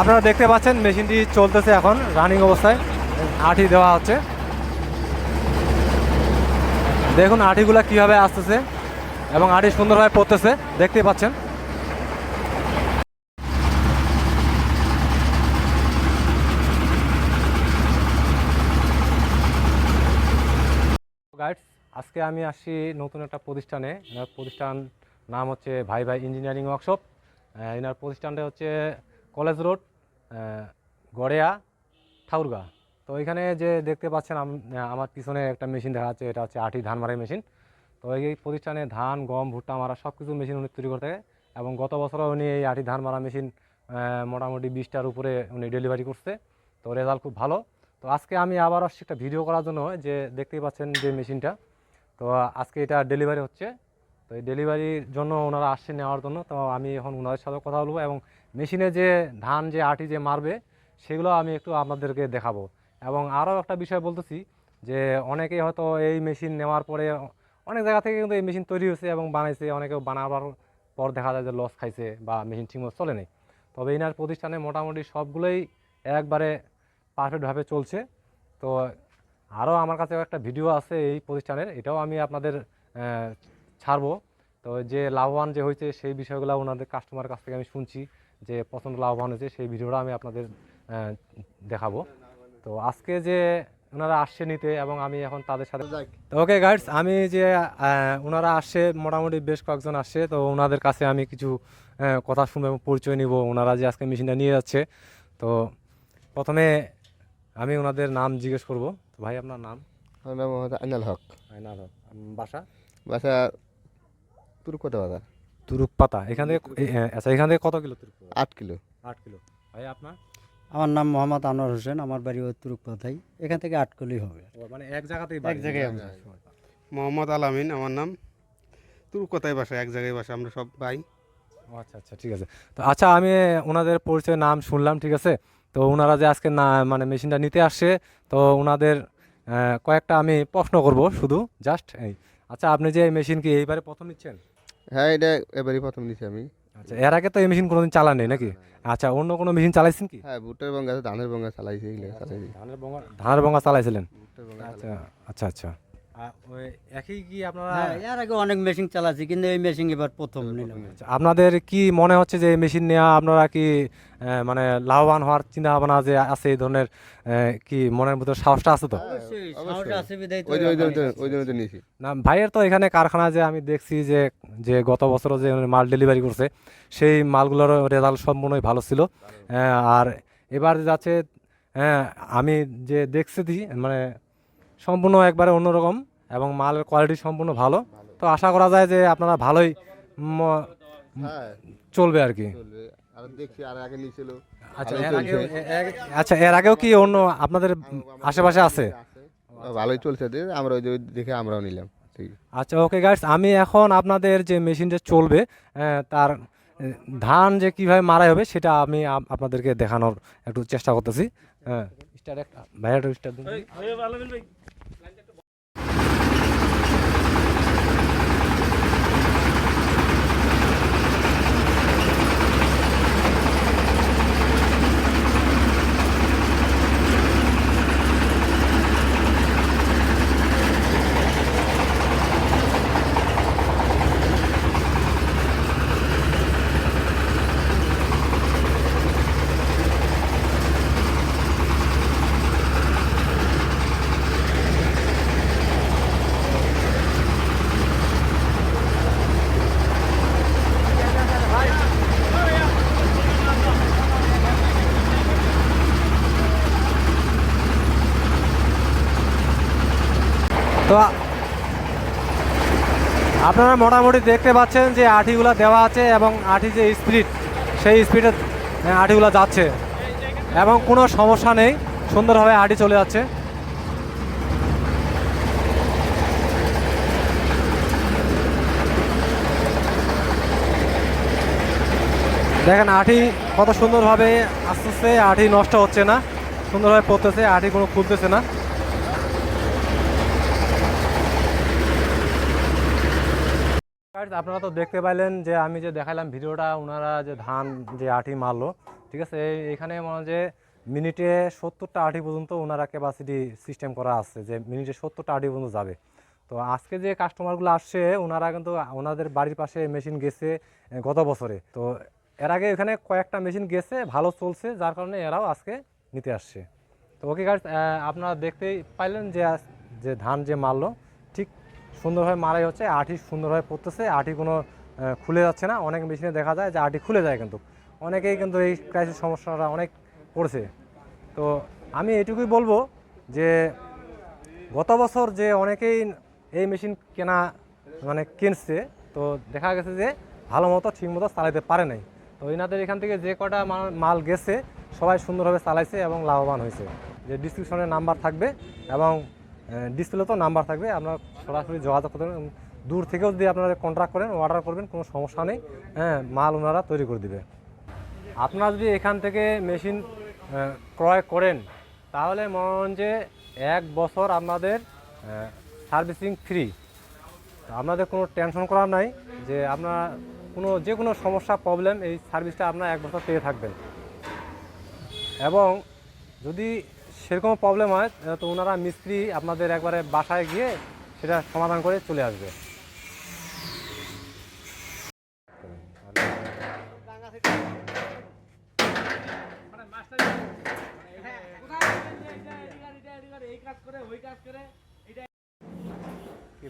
আপনারা দেখতে পাচ্ছেন, মেশিনটি চলতেছে এখন রানিং অবস্থায়। আঠি দেওয়া হচ্ছে। দেখুন আঠিগুলা কীভাবে আসতেছে এবং আঠি সুন্দরভাবে পড়তেছে দেখতেই পাচ্ছেন। গাইডস আজকে আমি আসছি নতুন একটা প্রতিষ্ঠানে। প্রতিষ্ঠান নাম হচ্ছে ভাই ভাই ইঞ্জিনিয়ারিং ওয়ার্কশপ। এনার প্রতিষ্ঠানটা হচ্ছে কলেজ রোড গড়েয়া, ঠাকুরগা। তো এখানে যে দেখতে পাচ্ছেন আমার পিছনে একটা মেশিন দেখা যাচ্ছে, এটা হচ্ছে আটি ধান মারাই মেশিন। তো এই প্রতিষ্ঠানে ধান, গম, ভুট্টা, মারা সব কিছু মেশিন উনি তৈরি করতে এবং গত বছরও উনি এই আটি ধান মারা মেশিন মোটামুটি বিশটার উপরে উনি ডেলিভারি করছে। তো রেজাল্ট খুব ভালো। তো আজকে আমি আবার আসছি একটা ভিডিও করার জন্য, যে দেখতেই পাচ্ছেন যে মেশিনটা। তো আজকে এটা ডেলিভারি হচ্ছে। তো এই ডেলিভারির জন্য ওনারা আসছে নেওয়ার জন্য। তো আমি এখন ওনাদের সাথে কথা বলব এবং মেশিনে যে ধান, যে আটি যে মারবে, সেগুলো আমি একটু আপনাদেরকে দেখাবো। এবং আরও একটা বিষয় বলতেছি যে, অনেকেই হয়তো এই মেশিন নেওয়ার পরে অনেক জায়গা থেকে কিন্তু এই মেশিন তৈরি হয়েছে এবং বানাইছে। অনেকেও বানাবার পর দেখা যায় যে লস খাইছে বা মেশিন ঠিকমতো চলে নেই। তবে এনার প্রতিষ্ঠানে মোটামুটি সবগুলোই একবারে পারফেক্টভাবে চলছে। তো আরও আমার কাছে একটা ভিডিও আছে এই প্রতিষ্ঠানের, এটাও আমি আপনাদের ছাড়বো। তো যে লাভবান যে হয়েছে সেই বিষয়গুলো ওনাদের কাস্টমার কাছ থেকে আমি শুনছি যে প্রচণ্ড লাভবান হয়েছে সেই ভিডিওটা আমি আপনাদের দেখাবো। তো আজকে যে ওনারা আসছে নিতে এবং আমি এখন তাদের সাথে তো ওকে গাইডস আমি যে ওনারা আসছে মোটামুটি বেশ কয়েকজন আসছে তো ওনাদের কাছে আমি কিছু কথা শুনব এবং পরিচয় নিব। ওনারা যে আজকে মেশিনটা নিয়ে যাচ্ছে। তো প্রথমে আমি ওনাদের নাম জিজ্ঞেস করব। তো ভাই আপনার নাম? আমার নাম মোহাম্মদ আইনাল হক। আইনাল হক। বাসা? বাসা বাসা তুরকোটা বাজার তুরুক পাতা এখান থেকে আচ্ছা এখান থেকে কত কিলো তুরুক আট কিলো। আট কিলো। ভাই আপনার? আমার নাম মোহাম্মদ আনোয়ার হোসেন আমার বাড়ি ওই তুরুকপাথাই এখান থেকে আট কলি হবে। মানে এক জায়গাতেই এক জায়গায় মোহাম্মদ আলামিন আমার নাম। তোর কোথায় বাসা এক জায়গায় বাসা আমরা সব ভাই ও আচ্ছা আচ্ছা ঠিক আছে। তো আচ্ছা আমি ওনাদের পরিচয় নাম শুনলাম ঠিক আছে? তো ওনারা যে আজকে না মানে মেশিনটা নিতে আসছে তো ওনাদের কয়েকটা আমি প্রশ্ন করব শুধু জাস্ট এই। আচ্ছা আপনি যে এই মেশিন কি এইবারে প্রথম নিচ্ছেন? হ্যাঁ এটা এবারই প্রথম নিছি আমি। আচ্ছা এর আগে তো এই মেশিন কোনোদিন চালান নেই নাকি? আচ্ছা অন্য কোনো মেশিন চালাইছেন কি? হ্যাঁ ভুট্টার বঙ্গা ধানের বঙ্গা চালাইছি এগুলো চালাইছি। ধানের বঙ্গা ধানের বঙ্গা চালাইছিলেন? আচ্ছা আচ্ছা আচ্ছা। ওই একই কি আপনারা হ্যাঁ এর আগে অনেক মেশিন চালাচ্ছি কিন্তু এই মেশিন এবার প্রথম নিলাম। আপনাদের কি মনে হচ্ছে যে এই মেশিন নেওয়া আপনারা কি মানে লাভবান হওয়ার চিন্তা ভাবনা যে আছে এই ধরনের কি মনের ভিতরে সাহসটা আছে তো? না ভাইয়ের তো এখানে কারখানা যে আমি দেখছি যে যে গত বছরও যে মাল ডেলিভারি করছে সেই মালগুলোর রেজাল্ট সম্পূর্ণই ভালো ছিল। আর এবার যাচ্ছে হ্যাঁ আমি যে দেখছি দি, মানে সম্পূর্ণ একবারে অন্যরকম এবং মালের কোয়ালিটি সম্পূর্ণ ভালো। তো আশা করা যায় যে আপনারা ভালোই হ্যাঁ। চলবে আর কি। আচ্ছা এর আগেও আচ্ছা এর আগেও কি অন্য আপনাদের আশেপাশে আছে? ভালোই চলছে আমরা ওই দেখে আমরাও নিলাম। ঠিক। আচ্ছা ওকে গাইস আমি এখন আপনাদের যে মেশিনটা চলবে তার ধান যে কীভাবে মারাই হবে সেটা আমি আপ- আপনাদেরকে দেখানোর একটু চেষ্টা করতেছি। হ্যাঁ। স্টার একটা ভাইয়াটা স্টার দিন। তো আপনারা মোটামুটি দেখতে পাচ্ছেন যে আঠিগুলো দেওয়া আছে এবং আঠি যে স্পিড, সেই স্পিডে আঠিগুলো যাচ্ছে এবং কোনো সমস্যা নেই, সুন্দরভাবে আঠি চলে যাচ্ছে। দেখেন আঠি কত সুন্দরভাবে আস্তে আস্তে আঠি নষ্ট হচ্ছে না, সুন্দরভাবে পড়তেছে আঠি কোনো খুলতেছে না। আপনারা তো দেখতে পাইলেন যে আমি যে দেখালাম ভিডিওটা ওনারা যে ধান, যে আটি মারলো, ঠিক আছে? এখানে মনে যে মিনিটে সত্তরটা আটি পর্যন্ত ওনারা ক্যাপাসিটি সিস্টেম করা আছে, যে মিনিটে সত্তরটা আটি পর্যন্ত যাবে। তো আজকে যে কাস্টমারগুলো আসছে ওনারা কিন্তু ওনাদের বাড়ির পাশে মেশিন গেছে গত বছরে। তো এর আগে এখানে কয়েকটা মেশিন গেছে, ভালো চলছে, যার কারণে এরাও আজকে নিতে আসছে। তো ওকে গাছ আপনারা দেখতেই পাইলেন যে যে ধান যে মারলো, ঠিক সুন্দরভাবে মারাই হচ্ছে, আটি সুন্দরভাবে পড়তেছে, আটি কোনো খুলে যাচ্ছে না। অনেক মেশিনে দেখা যায় যে আটি খুলে যায় কিন্তু। অনেকেই কিন্তু এই ক্রাইসিস সমস্যাটা অনেক পড়ছে তো আমি এটুকুই বলব যে, গত বছর যে অনেকেই এই মেশিন কেনা মানে কিনছে, তো দেখা গেছে যে ভালো মতো, ঠিক মতো চালাতে পারে নাই। তো এনাদের এখান থেকে যে কটা মাল গেছে, সবাই সুন্দরভাবে চালাইছে এবং লাভবান হয়েছে। যে ডিসক্রিপশনে নাম্বার থাকবে এবং ডিসপ্লেতেও নাম্বার থাকবে আপনারা সরাসরি যোগাযোগ করতে পারেন। দূর থেকেও যদি আপনারা কন্ট্রাক্ট করেন অর্ডার করবেন, কোনো সমস্যা নেই। হ্যাঁ মাল ওনারা তৈরি করে দিবে। আপনারা যদি এখান থেকে মেশিন ক্রয় করেন, তাহলে মনে যে এক বছর আপনাদের সার্ভিসিং ফ্রি আপনাদের কোনো টেনশন করার নাই যে আপনার কোনো, যে কোনো সমস্যা প্রবলেম এই সার্ভিসটা আপনার এক বছর পেয়ে থাকবেন। এবং যদি সেরকম প্রবলেম হয় তো ওনারা মিস্ত্রি আপনাদের একবারে বাসায় গিয়ে সেটা সমাধান করে চলে আসবে। কি